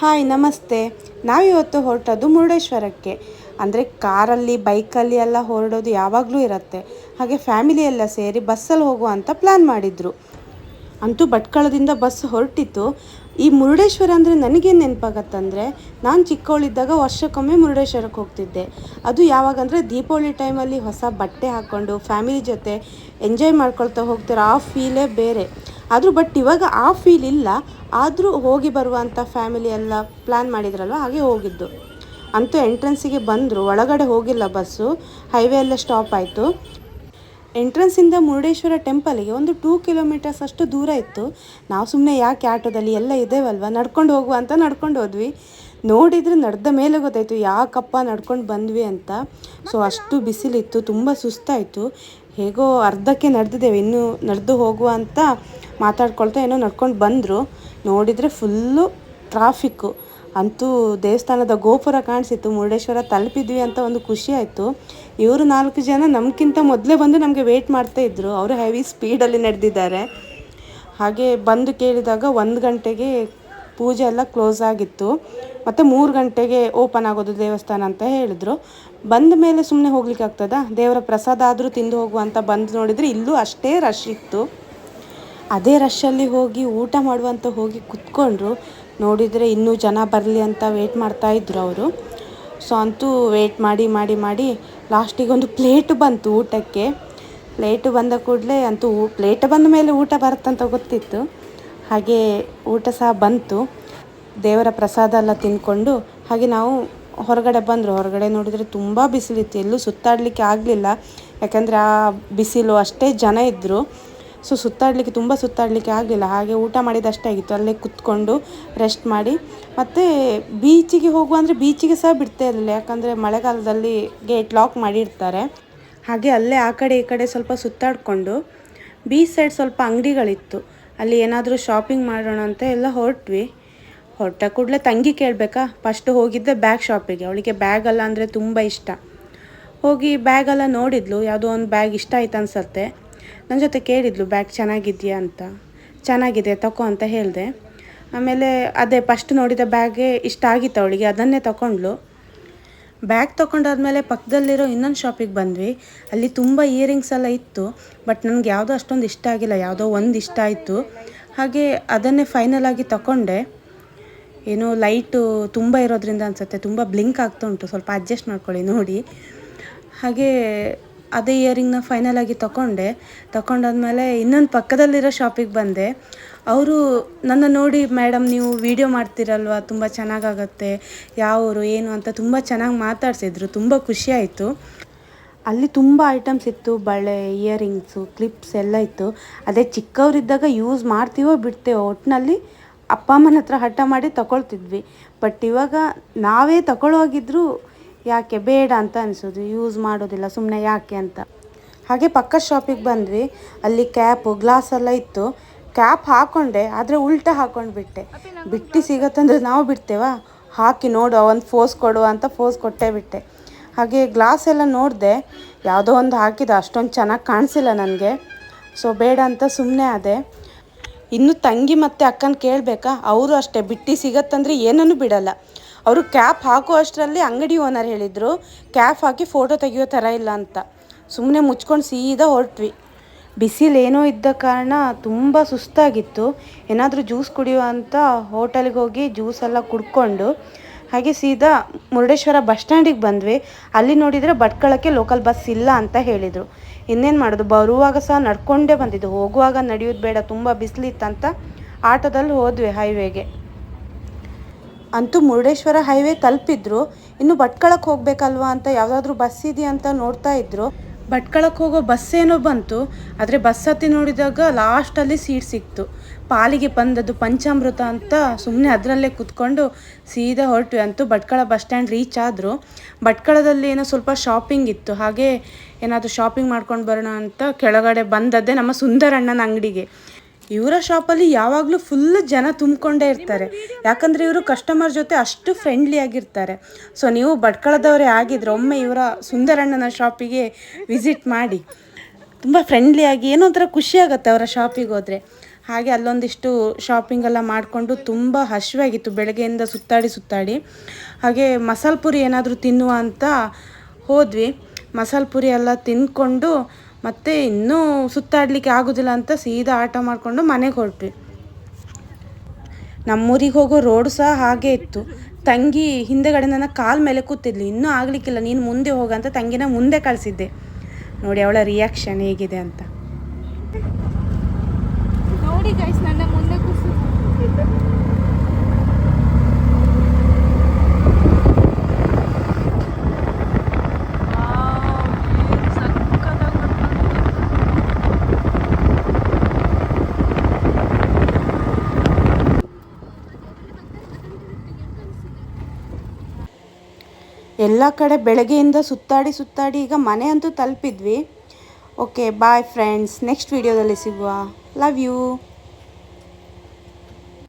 Hi, ನಮಸ್ತೆ. ನಾವಿವತ್ತು ಹೊರಟದ್ದು ಮುರುಡೇಶ್ವರಕ್ಕೆ. ಅಂದರೆ ಕಾರಲ್ಲಿ, ಬೈಕಲ್ಲಿ ಎಲ್ಲ ಹೊರಡೋದು ಯಾವಾಗಲೂ ಇರುತ್ತೆ. ಹಾಗೆ ಫ್ಯಾಮಿಲಿ ಎಲ್ಲ ಸೇರಿ ಬಸ್ಸಲ್ಲಿ ಹೋಗುವ ಅಂತ ಪ್ಲ್ಯಾನ್ ಮಾಡಿದರು. ಅಂತೂ ಭಟ್ಕಳದಿಂದ ಬಸ್ ಹೊರಟಿತ್ತು. ಈ ಮುರುಡೇಶ್ವರ ಅಂದರೆ ನನಗೇನು ನೆನಪಾಗತ್ತಂದರೆ, ನಾನು ಚಿಕ್ಕವಳಿದ್ದಾಗ ವರ್ಷಕ್ಕೊಮ್ಮೆ ಮುರುಡೇಶ್ವರಕ್ಕೆ ಹೋಗ್ತಿದ್ದೆ. ಅದು ಯಾವಾಗಂದರೆ ದೀಪಾವಳಿ ಟೈಮಲ್ಲಿ ಹೊಸ ಬಟ್ಟೆ ಹಾಕ್ಕೊಂಡು ಫ್ಯಾಮಿಲಿ ಜೊತೆ ಎಂಜಾಯ್ ಮಾಡ್ಕೊಳ್ತಾ ಹೋಗ್ತಾರೆ ಆ ಫೀಲೇ ಬೇರೆ. ಆದರೂ ಬಟ್ ಇವಾಗ ಆ ಫೀಲ್ ಇಲ್ಲ. ಆದರೂ ಹೋಗಿ ಬರುವಂಥ ಫ್ಯಾಮಿಲಿ ಎಲ್ಲ ಪ್ಲ್ಯಾನ್ ಮಾಡಿದ್ರಲ್ವ? ಹಾಗೆ ಹೋಗಿದ್ದು. ಅಂತೂ ಎಂಟ್ರೆನ್ಸಿಗೆ ಬಂದರು. ಒಳಗಡೆ ಹೋಗಿಲ್ಲ ಬಸ್ಸು ಹೈವೇ ಎಲ್ಲ ಸ್ಟಾಪ್ ಆಯಿತು. ಎಂಟ್ರೆನ್ಸಿಂದ ಮುರುಡೇಶ್ವರ ಟೆಂಪಲಿಗೆ ಒಂದು ಟೂ ಕಿಲೋಮೀಟರ್ಸ್ ಅಷ್ಟು ದೂರ ಇತ್ತು. ನಾವು ಸುಮ್ಮನೆ ಯಾಕೆ ಆಟೋದಲ್ಲಿ ಎಲ್ಲ ಇದ್ದೇವಲ್ವ ನಡ್ಕೊಂಡು ಹೋಗುವ ಅಂತ ನಡ್ಕೊಂಡು ಹೋದ್ವಿ. ನೋಡಿದರೆ ನಡೆದ ಮೇಲೆ ಗೊತ್ತಾಯಿತು, ಯಾಕಪ್ಪ ನಡ್ಕೊಂಡು ಬಂದ್ವಿ ಅಂತ. ಸೊ ಅಷ್ಟು ಬಿಸಿಲಿತ್ತು, ತುಂಬ ಸುಸ್ತಾಯಿತು. ಹೇಗೋ ಅರ್ಧಕ್ಕೆ ನಡೆದಿದ್ದೇವೆ. ಇನ್ನೂ ನಡೆದು ಹೋಗುವ ಅಂತ ಮಾತಾಡ್ಕೊಳ್ತಾ ಏನೋ ನಡ್ಕೊಂಡು ಬಂದರು. ನೋಡಿದರೆ ಫುಲ್ಲು ಟ್ರಾಫಿಕ್ಕು ಅಂತೂ ದೇವಸ್ಥಾನದ ಗೋಪುರ ಕಾಣಿಸಿತ್ತು. ಮುರುಡೇಶ್ವರ ತಲುಪಿದ್ವಿ ಅಂತ ಒಂದು ಖುಷಿ ಆಯಿತು. ಇವರು ನಾಲ್ಕು ಜನ ನಮಗಿಂತ ಮೊದಲೇ ಬಂದು ನಮಗೆ ವೆಯ್ಟ್ ಮಾಡ್ತಾ ಇದ್ದರು ಅವರು ಹೆವಿ ಸ್ಪೀಡಲ್ಲಿ ನಡೆದಿದ್ದಾರೆ. ಹಾಗೆ ಬಂದು ಕೇಳಿದಾಗ ಒಂದು ಗಂಟೆಗೆ ಪೂಜೆ ಎಲ್ಲ ಕ್ಲೋಸ್ ಆಗಿತ್ತು. ಮತ್ತು ಮೂರು ಗಂಟೆಗೆ ಓಪನ್ ಆಗೋದು ದೇವಸ್ಥಾನ ಅಂತ ಹೇಳಿದರು. ಬಂದ ಮೇಲೆ ಸುಮ್ಮನೆ ಹೋಗ್ಲಿಕ್ಕೆ ಆಗ್ತದಾ ದೇವರ ಪ್ರಸಾದ ಆದರೂ ತಿಂದು ಹೋಗುವ ಅಂತ ಬಂದು ನೋಡಿದರೆ ಇಲ್ಲೂ ಅಷ್ಟೇ ರಶ್ ಇತ್ತು. ಅದೇ ರಶ್ಶಲ್ಲಿ ಹೋಗಿ ಊಟ ಮಾಡುವಂತ ಹೋಗಿ ಕುತ್ಕೊಂಡ್ರು, ನೋಡಿದರೆ ಇನ್ನೂ ಜನ ಬರಲಿ ಅಂತ ವೇಟ್ ಮಾಡ್ತಾ ಇದ್ರು ಅವರು. ಸೊ ಅಂತೂ ವೇಟ್ ಮಾಡಿ ಮಾಡಿ ಮಾಡಿ ಲಾಸ್ಟಿಗೆ ಒಂದು ಪ್ಲೇಟ್ ಬಂತು ಊಟಕ್ಕೆ. ಪ್ಲೇಟು ಬಂದ ಕೂಡಲೇ ಅಂತೂ ಪ್ಲೇಟ್ ಬಂದ ಮೇಲೆ ಊಟ ಬರುತ್ತಂತ ಗೊತ್ತಿತ್ತು. ಹಾಗೆ ಊಟ ಸಹ ಬಂತು. ದೇವರ ಪ್ರಸಾದ ಎಲ್ಲ ತಿಂದ್ಕೊಂಡು ಹಾಗೆ ನಾವು ಹೊರಗಡೆ ಬಂದರು. ಹೊರಗಡೆ ನೋಡಿದರೆ ತುಂಬ ಬಿಸಿಲಿತ್ತು. ಎಲ್ಲೂ ಸುತ್ತಾಡಲಿಕ್ಕೆ ಆಗಲಿಲ್ಲ. ಯಾಕಂದರೆ ಆ ಬಿಸಿಲು ಅಷ್ಟೇ ಜನ ಇದ್ದರು ಸೊ ಸುತ್ತಾಡಲಿಕ್ಕೆ ತುಂಬ ಸುತ್ತಾಡಲಿಕ್ಕೆ ಆಗಲಿಲ್ಲ ಹಾಗೆ ಊಟ ಮಾಡಿದಷ್ಟೇ ಆಗಿತ್ತು. ಅಲ್ಲೇ ಕುತ್ಕೊಂಡು ರೆಸ್ಟ್ ಮಾಡಿ. ಮತ್ತು ಬೀಚಿಗೆ ಹೋಗುವ ಅಂದರೆ ಬೀಚಿಗೆ ಸಹ ಬಿಡ್ತಾ ಇರಲಿಲ್ಲ. ಯಾಕಂದರೆ ಮಳೆಗಾಲದಲ್ಲಿ ಗೇಟ್ ಲಾಕ್ ಮಾಡಿರ್ತಾರೆ. ಹಾಗೆ ಅಲ್ಲೇ ಆ ಕಡೆ ಈ ಕಡೆ ಸ್ವಲ್ಪ ಸುತ್ತಾಡಿಕೊಂಡು ಬೀಚ್ ಸೈಡ್ ಸ್ವಲ್ಪ ಅಂಗಡಿಗಳಿತ್ತು. ಅಲ್ಲಿ ಏನಾದರೂ ಶಾಪಿಂಗ್ ಮಾಡೋಣ ಅಂತ ಎಲ್ಲ ಹೊರಟ್ವಿ. ಹೊರಟ ಕೂಡಲೇ ತಂಗಿ ಕೇಳಬೇಕಾ? ಫಸ್ಟ್ ಹೋಗಿದ್ದೆ ಬ್ಯಾಗ್ ಶಾಪಿಗೆ ಅವಳಿಗೆ ಬ್ಯಾಗಲ್ಲ ಅಂದರೆ ತುಂಬ ಇಷ್ಟ. ಹೋಗಿ ಬ್ಯಾಗೆಲ್ಲ ನೋಡಿದ್ಲು. ಯಾವುದೋ ಒಂದು ಬ್ಯಾಗ್ ಇಷ್ಟ ಆಯ್ತು ಅನ್ಸತ್ತೆ. ನನ್ನ ಜೊತೆ ಕೇಳಿದ್ಲು, ಬ್ಯಾಗ್ ಚೆನ್ನಾಗಿದೆಯಾ ಅಂತ. ಚೆನ್ನಾಗಿದೆ ತಗೋ ಅಂತ ಹೇಳಿದೆ. ಆಮೇಲೆ ಅದೇ ಫಸ್ಟ್ ನೋಡಿದ ಬ್ಯಾಗೇ ಇಷ್ಟ ಆಗಿತ್ತು ಅವಳಿಗೆ, ಅದನ್ನೇ ತಗೊಂಡ್ಳು ಬ್ಯಾಗ್ ತೊಗೊಂಡಾದ್ಮೇಲೆ ಪಕ್ಕದಲ್ಲಿರೋ ಇನ್ನೊಂದು ಶಾಪಿಗೆ ಬಂದ್ವಿ. ಅಲ್ಲಿ ತುಂಬ ಇಯರಿಂಗ್ಸ್ ಎಲ್ಲ ಇತ್ತು ಬಟ್ ನನಗೆ ಯಾವುದೋ ಅಷ್ಟೊಂದು ಇಷ್ಟ ಆಗಿಲ್ಲ, ಯಾವುದೋ ಒಂದು ಇಷ್ಟ ಆಯಿತು. ಹಾಗೆ ಅದನ್ನೇ ಫೈನಲ್ ಆಗಿ ತಗೊಂಡೆ ಏನು ಲೈಟು ತುಂಬ ಇರೋದ್ರಿಂದ ಅನಿಸುತ್ತೆ, ತುಂಬ ಬ್ಲಿಂಕ್ ಆಗ್ತಾ ಉಂಟು, ಸ್ವಲ್ಪ ಅಡ್ಜಸ್ಟ್ ಮಾಡ್ಕೊಳ್ಳಿ ನೋಡಿ. ಹಾಗೆ ಅದೇ ಇಯರಿಂಗ್ನ ಫೈನಲ್ ಆಗಿ ತಗೊಂಡೆ ತಗೊಂಡಾದ್ಮೇಲೆ ಇನ್ನೊಂದು ಪಕ್ಕದಲ್ಲಿರೋ ಶಾಪಿಗೆ ಬಂದೆ. ಅವರು ನನ್ನ ನೋಡಿ ಮೇಡಮ್ ನೀವು ವಿಡಿಯೋ ಮಾಡ್ತೀರಲ್ವ? ತುಂಬ ಚೆನ್ನಾಗಾಗತ್ತೆ. ಯಾವರು ಏನು ಅಂತ ತುಂಬ ಚೆನ್ನಾಗಿ ಮಾತಾಡ್ಸಿದ್ರು. ತುಂಬ ಖುಷಿ ಆಯಿತು. ಅಲ್ಲಿ ತುಂಬ ಐಟಮ್ಸ್ ಇತ್ತು. ಬಳೆ ಇಯರಿಂಗ್ಸು ಕ್ಲಿಪ್ಸ್ ಎಲ್ಲ ಇತ್ತು. ಅದೇ ಚಿಕ್ಕವರಿದ್ದಾಗ ಯೂಸ್ ಮಾಡ್ತೀವೋ ಬಿಡ್ತೇವೋ ಒಟ್ಟಿನಲ್ಲಿ ಅಪ್ಪ ಅಮ್ಮನ ಹತ್ರ ಹಠ ಮಾಡಿ ತಗೊಳ್ತಿದ್ವಿ. ಬಟ್ ಇವಾಗ ನಾವೇ ತಗೊಳ್ಳೋಗಿದ್ರು ಯಾಕೆ ಬೇಡ ಅಂತ ಅನಿಸೋದು ಯೂಸ್ ಮಾಡೋದಿಲ್ಲ ಸುಮ್ಮನೆ ಯಾಕೆ ಅಂತ. ಹಾಗೆ ಪಕ್ಕ ಶಾಪಿಗೆ ಬಂದ್ವಿ, ಅಲ್ಲಿ ಕ್ಯಾಪು ಗ್ಲಾಸ್ ಎಲ್ಲ ಇತ್ತು. ಕ್ಯಾಪ್ ಹಾಕೊಂಡೆ, ಆದರೆ ಉಲ್ಟಾ ಹಾಕೊಂಡು ಬಿಟ್ಟೆ. ಬಿಟ್ಟು ಸಿಗತ್ತಂದ್ರೆ ನಾವು ಬಿಡ್ತೇವಾ? ಹಾಕಿ ನೋಡು ಒಂದು ಫೋಸ್ ಕೊಡು ಅಂತ ಫೋಸ್ ಕೊಟ್ಟೇ ಬಿಟ್ಟೆ. ಹಾಗೆ ಗ್ಲಾಸ್ ಎಲ್ಲ ನೋಡಿದೆ, ಯಾವುದೋ ಒಂದು ಹಾಕಿದ, ಅಷ್ಟೊಂದು ಚೆನ್ನಾಗಿ ಕಾಣಿಸಿಲ್ಲ ನನಗೆ. ಸೊ ಬೇಡ ಅಂತ ಸುಮ್ಮನೆ ಅದೇ ಇನ್ನು ತಂಗಿ ಮತ್ತು ಅಕ್ಕನ ಕೇಳಬೇಕಾ? ಅವರು ಅಷ್ಟೇ, ಬಿಟ್ಟು ಸಿಗತ್ತಂದ್ರೆ ಏನನ್ನು ಬಿಡಲ್ಲ. ಅವರು ಕ್ಯಾಪ್ ಹಾಕೋ ಅಷ್ಟರಲ್ಲಿ ಅಂಗಡಿ ಓನರ್ ಹೇಳಿದರು, ಕ್ಯಾಪ್ ಹಾಕಿ ಫೋಟೋ ತೆಗಿಯೋ ಥರ ಇಲ್ಲ ಅಂತ. ಸುಮ್ಮನೆ ಮುಚ್ಕೊಂಡು ಸೀದಾ ಹೊರಟ್ವಿ. ಬಿಸಿಲೇನೋ ಇದ್ದ ಕಾರಣ ತುಂಬ ಸುಸ್ತಾಗಿತ್ತು. ಏನಾದರೂ ಜ್ಯೂಸ್ ಕುಡಿಯುವ ಅಂತ ಹೋಟೆಲ್ಗೆ ಹೋಗಿ ಜ್ಯೂಸ್ ಎಲ್ಲ ಕುಡ್ಕೊಂಡು, ಹಾಗೆ ಸೀದಾ ಮುರುಡೇಶ್ವರ ಬಸ್ ಸ್ಟ್ಯಾಂಡಿಗೆ ಬಂದ್ವಿ. ಅಲ್ಲಿ ನೋಡಿದರೆ ಭಟ್ಕಳಕ್ಕೆ ಲೋಕಲ್ ಬಸ್ ಇಲ್ಲ ಅಂತ ಹೇಳಿದರು. ಇನ್ನೇನು ಮಾಡೋದು? ಬರುವಾಗ ಸಹ ನಡ್ಕೊಂಡೇ ಬಂದಿದ್ದು. ಹೋಗುವಾಗ ನಡೆಯೋದು ಬೇಡ, ತುಂಬ ಬಿಸಿಲಿತ್ತಂತ ಆಟೋದಲ್ಲಿ ಹೋದ್ವಿ ಹೈವೇಗೆ. ಅಂತೂ ಮುರುಡೇಶ್ವರ ಹೈವೇ ತಲುಪಿದ್ರು. ಇನ್ನು ಭಟ್ಕಳಕ್ಕೆ ಹೋಗ್ಬೇಕಲ್ವಾ ಅಂತ ಯಾವುದಾದ್ರೂ ಬಸ್ ಇದೆಯಾ ಅಂತ ನೋಡ್ತಾ ಇದ್ರು. ಭಟ್ಕಳಕ್ಕೆ ಹೋಗೋ ಬಸ್ ಏನೋ ಬಂತು. ಆದರೆ ಬಸ್ ಹತ್ತಿ ನೋಡಿದಾಗ ಲಾಸ್ಟಲ್ಲಿ ಸೀಟ್ ಸಿಕ್ತು. ಪಾಲಿಗೆ ಬಂದದ್ದು ಪಂಚಾಮೃತ ಅಂತ ಸುಮ್ಮನೆ ಅದರಲ್ಲೇ ಕೂತ್ಕೊಂಡು ಸೀದಾ ಹೊರಟ್ವಿ ಅಂತೂ ಭಟ್ಕಳ ಬಸ್ ಸ್ಟ್ಯಾಂಡ್ ರೀಚ್ ಆದರು. ಭಟ್ಕಳದಲ್ಲಿ ಏನೋ ಸ್ವಲ್ಪ ಶಾಪಿಂಗ್ ಇತ್ತು. ಹಾಗೆ ಏನಾದರೂ ಶಾಪಿಂಗ್ ಮಾಡ್ಕೊಂಡು ಬರೋಣ ಅಂತ ಕೆಳಗಡೆ ಬಂದದ್ದೇ ನಮ್ಮ ಸುಂದರಣ್ಣನ ಅಂಗಡಿಗೆ. ಇವರ ಶಾಪಲ್ಲಿ ಯಾವಾಗಲೂ ಫುಲ್ ಜನ ತುಂಬಿಕೊಂಡೇ ಇರ್ತಾರೆ. ಯಾಕಂದರೆ ಇವರು ಕಸ್ಟಮರ್ ಜೊತೆ ಅಷ್ಟು ಫ್ರೆಂಡ್ಲಿ ಆಗಿರ್ತಾರೆ. ಸೊ ನೀವು ಭಟ್ಕಳದವರೇ ಆಗಿದ್ರೆ ಒಮ್ಮೆ ಇವರ ಸುಂದರಣ್ಣನ ಶಾಪಿಗೆ ವಿಸಿಟ್ ಮಾಡಿ. ತುಂಬ ಫ್ರೆಂಡ್ಲಿಯಾಗಿ ಏನೋ ಒಂಥರ ಖುಷಿ ಅವರ ಶಾಪಿಗೆ ಹೋದರೆ. ಹಾಗೆ ಅಲ್ಲೊಂದಿಷ್ಟು ಶಾಪಿಂಗ್ ಎಲ್ಲ ಮಾಡಿಕೊಂಡು ತುಂಬ ಹಸಿವಾಗಿತ್ತು ಬೆಳಗ್ಗೆಯಿಂದ ಸುತ್ತಾಡಿ ಸುತ್ತಾಡಿ. ಹಾಗೆ ಮಸಾಲೆ ಪುರಿ ಏನಾದರೂ ತಿನ್ನುವ ಅಂತ ಹೋದ್ವಿ. ಮಸಾಲೆ ಪುರಿ ಎಲ್ಲ ತಿಂದ್ಕೊಂಡು ಮತ್ತೆ ಇನ್ನೂ ಸುತ್ತಾಡಲಿಕ್ಕೆ ಆಗೋದಿಲ್ಲ ಅಂತ ಸೀದಾ ಆಟ ಮಾಡಿಕೊಂಡು ಮನೆಗೆ ಹೊರಟ್ವಿ. ನಮ್ಮೂರಿಗೆ ಹೋಗೋ ರೋಡ್ ಸಹ ಹಾಗೆ ಇತ್ತು. ತಂಗಿ ಹಿಂದೆಗಡೆ ನನ್ನ ಕಾಲ್ ಮೇಲೆ ಕೂತಿದ್ಲು. ಇನ್ನೂ ಆಗಲಿಕ್ಕಿಲ್ಲ, ನೀನು ಮುಂದೆ ಹೋಗಂತ ತಂಗಿನ ಮುಂದೆ ಕಳಿಸಿದ್ದೆ. ನೋಡಿ ಅವಳ ರಿಯಾಕ್ಷನ್ ಹೇಗಿದೆ ಅಂತ. ನೋಡಿ ಗೈಸ್ ನನ್ನ ಮುಂದೆ ಎಲ್ಲ ಕಡೆ ಬೆಳಗ್ಗೆಯಿಂದ ಸುತ್ತಾಡಿ ಸುತ್ತಾಡಿ ಈಗ ಮನೆ ಅಂತೂ ತಲುಪಿದ್ವಿ. ಓಕೆ ಬಾಯ್ ಫ್ರೆಂಡ್ಸ್ ನೆಕ್ಸ್ಟ್ ವೀಡಿಯೋದಲ್ಲಿ ಸಿಗುವ. Love you